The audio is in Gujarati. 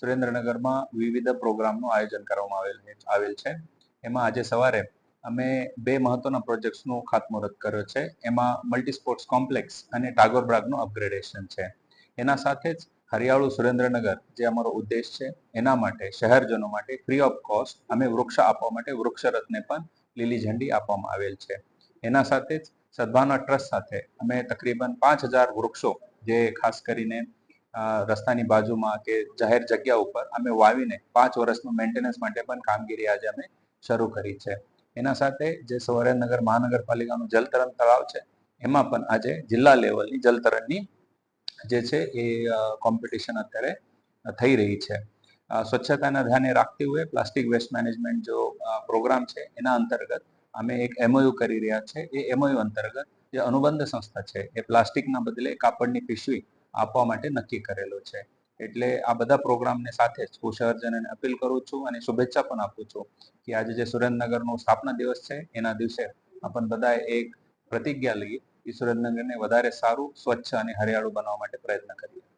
સુરેન્દ્રનગરમાં વિવિધ પ્રોગ્રામનું આયોજન કરવામાં આવેલ આવેલ છે. એમાં આજે સવારે અમે બે મહત્વના પ્રોજેક્ટ્સનું ખાતમુહૂર્ત કર્યો છે. એમાં મલ્ટી સ્પોર્ટ્સ કોમ્પ્લેક્સ અને ટાગોર બ્રાગનું અપગ્રેડેશન છે. એના સાથે જ હરિયાળુ સુરેન્દ્રનગર, જે અમારો ઉદ્દેશ છે, એના માટે, શહેરજનો માટે ફ્રી ઓફ કોસ્ટ અમે વૃક્ષ આપવા માટે વૃક્ષરથને પણ લીલી ઝંડી આપવામાં આવેલ છે. એના સાથે જ સદભાવના ટ્રસ્ટ સાથે અમે તકરીબન પાંચ હજાર વૃક્ષો, જે ખાસ કરીને રસ્તાની બાજુમાં કે જાહેર જગ્યા ઉપર અમે વાવીને પાંચ વર્ષનું મેન્ટેનન્સ માટે પણ કામગીરી આજે અમે શરૂ કરી છે. એના સાથે જે સુરેન્દ્રનગર મહાનગરપાલિકાનું જલતરણ તળાવ છે, એમાં પણ આજે જિલ્લા લેવલની જલતરણની જે છે એ કોમ્પિટિશન અત્યારે થઈ રહી છે. સ્વચ્છતાના ધ્યાને રાખતી હોય પ્લાસ્ટિક વેસ્ટ મેનેજમેન્ટ જો પ્રોગ્રામ છે એના અંતર્ગત અમે એક એમઓયુ કરી રહ્યા છે. એ એમઓયુ અંતર્ગત જે અનુબંધ સંસ્થા છે એ પ્લાસ્ટિકના બદલે કાપડની પીશવી આપવા માટે નક્કી કરેલો છે. એટલે આ બધા પ્રોગ્રામને સાથે જ હું શહેરજનોને અપીલ કરું છું અને શુભેચ્છા પણ આપું છું કે આજે જે સુરેન્દ્રનગરનો સ્થાપના દિવસ છે, એના દિવસે આપણ બધાએ એક પ્રતિજ્ઞા લઈએ કે સુરેન્દ્રનગરને વધારે સારું, સ્વચ્છ અને હરિયાળું બનાવવા માટે પ્રયત્ન કરીએ.